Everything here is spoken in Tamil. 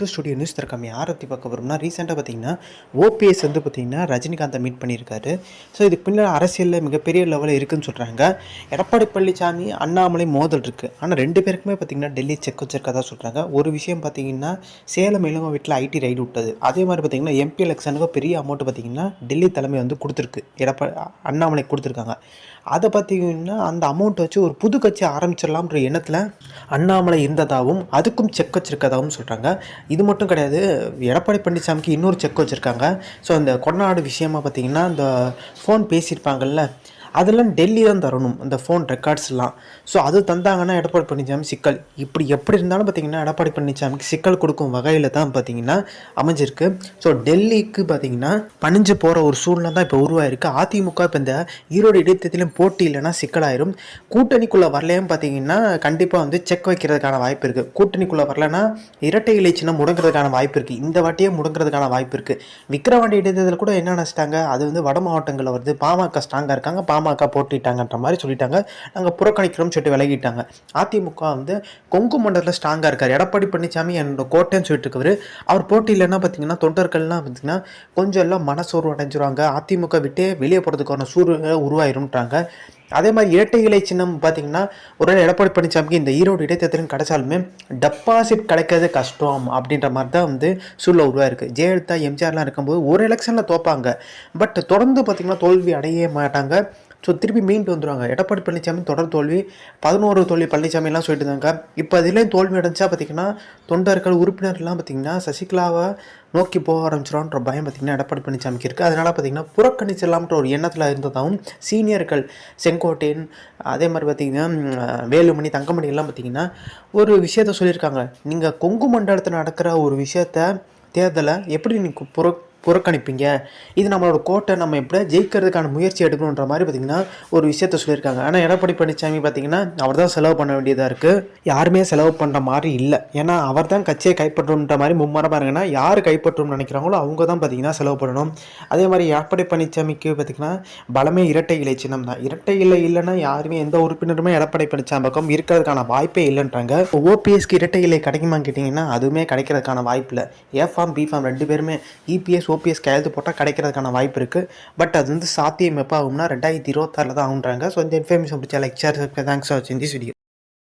டு ஸ்டுடியோ நியூஸ் திறக்காம யாரை பற்றி பார்க்க போகிறோம்னா ரீசெண்டாக பார்த்தீங்கன்னா ஓபிஎஸ் வந்து பார்த்தீங்கன்னா ரஜினிகாந்தை மீட் பண்ணியிருக்காரு. ஸோ இதுக்கு பின்னால் அரசியலில் மிகப்பெரிய லெவலில் இருக்குதுன்னு சொல்கிறாங்க எடப்பாடி பழனிசாமி அண்ணாமலை மோதல் இருக்குது ஆனால் ரெண்டு பேருக்குமே பார்த்தீங்கன்னா டெல்லி செக் வச்சிருக்கதா சொல்கிறாங்க ஒரு விஷயம் பார்த்தீங்கன்னா சேலம் இளங்கோ வீட்டில் ஐடி ரைடு விட்டது. அதே மாதிரி பார்த்தீங்கன்னா எம்பி எலெக்ஷனுக்கு பெரிய அமௌண்ட் பார்த்தீங்கன்னா டெல்லி தலைமை வந்து கொடுத்துருக்கு. எடப்பா அண்ணாமலை கொடுத்துருக்காங்க. அதை பார்த்தீங்கன்னா அந்த அமௌண்ட் வச்சு ஒரு புது கட்சி ஆரம்பிச்சிடலாம்ன்ற எண்ணத்தில் அண்ணாமலை இருந்ததாகவும் அதுக்கும் செக் வச்சிருக்கதாகவும் சொல்கிறாங்க இது மட்டும் கிடையாது எடப்பாடி பழனிசாமிக்கு இன்னொரு செக் வச்சுருக்காங்க. ஸோ அந்த கொடநாடு விஷயமா பார்த்தீங்கன்னா இந்த ஃபோன் பேசியிருப்பாங்கல்ல அதெல்லாம் டெல்லி தான் தரணும் அந்த ஃபோன் ரெக்கார்ட்ஸ்லாம் ஸோ அது தந்தாங்கன்னா எடப்பாடி பழனிசாமி சிக்கல். இப்படி எப்படி இருந்தாலும் பார்த்தீங்கன்னா எடப்பாடி பழனிசாமிக்கு சிக்கல் கொடுக்கும் வகையில் தான் பார்த்தீங்கன்னா அமைஞ்சிருக்கு. ஸோ டெல்லிக்கு பார்த்தீங்கன்னா பணிஞ்சு போகிற ஒரு சூழ்நிலை தான் இப்போ உருவாயிருக்கு. அதிமுக இப்போ இந்த ஈரோடு இடைத்தேர்தலையும் போட்டி இல்லைன்னா சிக்கலாயிரும். கூட்டணிக்குள்ளே வரலையும் பார்த்தீங்கன்னா கண்டிப்பாக வந்து செக் வைக்கிறதுக்கான வாய்ப்பு இருக்குது கூட்டணிக்குள்ளே வரலன்னா இரட்டை இலை சின்னம் முடங்குறதுக்கான வாய்ப்பு இருக்குது இந்த வாட்டியே முடங்குறதுக்கான வாய்ப்பு இருக்குது விக்கிரவாண்டி இடைத்தேர்தல் கூட என்ன நினச்சிட்டாங்க? அது வந்து வட மாவட்டங்களில் வருது. பாமக ஸ்ட்ராங்காக இருக்காங்க. பாமக போட்டிட்டாங்கன்ற மாதிரி சொல்லிட்டாங்க. நாங்கள் புறக்கணிக்கிறோம்னு சொல்லிட்டு விலகிட்டாங்க. அதிமுக வந்து கொங்கு மண்டலத்தில் ஸ்ட்ராங்காக இருக்கார். எடப்பாடி பழனிசாமி என்னோட கோட்டைன்னு சொல்லிட்டு இருக்கவர் அவர் என்ன பார்த்தீங்கன்னா தொண்டர்கள்லாம் பார்த்தீங்கன்னா கொஞ்சம் எல்லாம் மனசோர்வு அடைஞ்சிருவாங்க. அதிமுக விட்டே வெளியே போகிறதுக்கான சூழ்நிலை உருவாயிரும்ன்றாங்க. அதே மாதிரி இரட்டை இலை சின்னம் பார்த்தீங்கன்னா ஒரு வேளை எடப்பாடி பழனிசாமிக்கு இந்த ஈரோடு இடைத்தேர்தலும் கிடைச்சாலுமே டெபாசிட் கிடைக்கிறது கஷ்டம் அப்படின்ற மாதிரி தான் வந்து சூழ்நிலை உருவாயிருக்கு. ஜெயலலிதா எம்ஜிஆர்லாம் இருக்கும்போது ஒரு எலெக்ஷனில் தோப்பாங்க. பட் தொடர்ந்து பார்த்திங்கன்னா தோல்வி அடையவே மாட்டாங்க. ஸோ திருப்பி மீண்டு வந்துடுவாங்க எடப்பாடி பழனிசாமி தொடர் தோல்வி பதினோரு தோல்வி பழனிசாமிலாம் சொல்லிட்டு இருந்தாங்க இப்போ அதுலேயும் தோல்வி அடைஞ்சா பார்த்தீங்கன்னா தொண்டர்கள் உறுப்பினர்லாம் பார்த்திங்கன்னா சசிகலாவை நோக்கி போக ஆரம்பிச்சிடும்ன்ற பயம் பார்த்தீங்கன்னா எடப்பாடி பழனிசாமிக்கு இருக்குது அதனால் பார்த்தீங்கன்னா புறக்கணிச்சிடலாம்ன்ற ஒரு எண்ணத்தில் இருந்ததாகவும் சீனியர்கள் செங்கோட்டையன் அதே மாதிரி பார்த்தீங்கன்னா வேலுமணி தங்கமணி எல்லாம் பார்த்தீங்கன்னா ஒரு விஷயத்த சொல்லியிருக்காங்க. நீங்கள் கொங்கு மண்டலத்தில் நடக்கிற ஒரு விஷயத்த தேர்தலை எப்படி நீங்கள் புற புறக்கணிப்பீங்க. இது நம்மளோட கோட்டை நம்ம எப்படி ஜெயிக்கிறதுக்கான முயற்சி எடுக்கணுன்ற மாதிரி பார்த்தீங்கன்னா ஒரு விஷயத்த சொல்லியிருக்காங்க. ஆனால் எடப்பாடி பழனிசாமி பார்த்தீங்கன்னா அவர் தான் செலவு பண்ண வேண்டியதாக இருக்குது யாருமே செலவு பண்ணுற மாதிரி இல்லை. ஏன்னா அவர் தான் கட்சியை கைப்பற்றணுன்ற மாதிரி மும்மரமாக இருங்கன்னா யார் கைப்பற்றணும்னு நினைக்கிறாங்களோ அவங்க தான் பார்த்தீங்கன்னா செலவு பண்ணணும். அதே மாதிரி எடப்பாடி பழனிசாமிக்கு பார்த்தீங்கன்னா பலமே இரட்டை இலை சின்னம் தான். இரட்டை இலை இல்லைன்னா யாருமே எந்த உறுப்பினருமே எடப்பாடி பழனிசாமி பக்கம் இருக்கிறதுக்கான வாய்ப்பே இல்லைன்றாங்க. ஓபிஎஸ்க்கு இரட்டை இலை கிடைக்குமான்னு கேட்டிங்கன்னா அதுவுமே கிடைக்கிறதுக்கான வாய்ப்பு இல்லை. ஏ ஃபார்ம் பி ஃபார்ம் ரெண்டு பேருமே இபிஎஸ் ஓபிஎஸ் கையெழுத்து போட்டால் கிடைக்கிறதுக்கான வாய்ப்பு இருக்குது பட் அது வந்து சாத்தியம் எப்போ ஆகும்னா ரெண்டாயிரத்தி இருபத்தாறில் தான் ஆகுன்றாங்க ஸோ இந்த இன்ஃபர்மேஷன் பிடிச்ச லெக்சர் தேங்க்ஸ் ஃபார் வாட்சிங் திஸ் வீடியோ